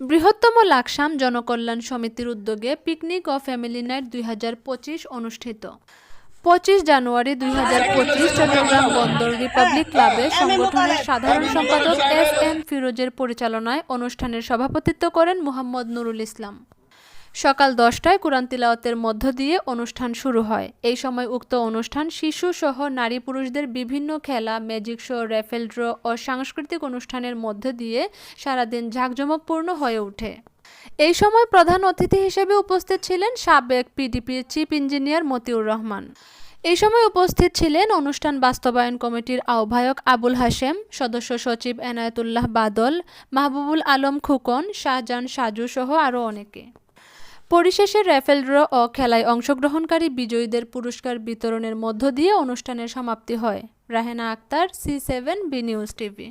বৃহত্তম লাকসাম জনকল্যাণ সমিতির উদ্যোগে পিকনিক ও ফ্যামিলি নাইট দুই হাজার পঁচিশ অনুষ্ঠিত। পঁচিশ জানুয়ারি দুই হাজার পঁচিশ চট্টগ্রাম বন্দর রিপাবলিক ক্লাবে সংগঠনের সাধারণ সম্পাদক এস এম ফিরোজের পরিচালনায় অনুষ্ঠানের সভাপতিত্ব করেন মোহাম্মদ নুরুল ইসলাম। সকাল দশটায় কোরআন তিলাওয়াতের মধ্য দিয়ে অনুষ্ঠান শুরু হয়। এই সময় উক্ত অনুষ্ঠান শিশু সহ নারী পুরুষদের বিভিন্ন খেলা, ম্যাজিক শো, র্যাফেল ড্র ও সাংস্কৃতিক অনুষ্ঠানের মধ্য দিয়ে সারাদিন জাঁকজমকপূর্ণ হয়ে ওঠে। এই সময় প্রধান অতিথি হিসেবে উপস্থিত ছিলেন সাবেক পিডিপির চিফ ইঞ্জিনিয়ার মতিউর রহমান। এই সময় উপস্থিত ছিলেন অনুষ্ঠান বাস্তবায়ন কমিটির আহ্বায়ক আবুল হাশেম, সদস্য সচিব এনায়েতুল্লাহ বাদল, মাহবুবুল আলম খুকন, শাহজাহান সাজু সহ আরও অনেকে। পরিশেষে র্যাফেল ড্র ও খেলায় অংশগ্রহণকারী বিজয়ীদের পুরস্কার বিতরণের মধ্য দিয়ে অনুষ্ঠানের সমাপ্তি হয়। Rahena Akter, C seven, B news TV.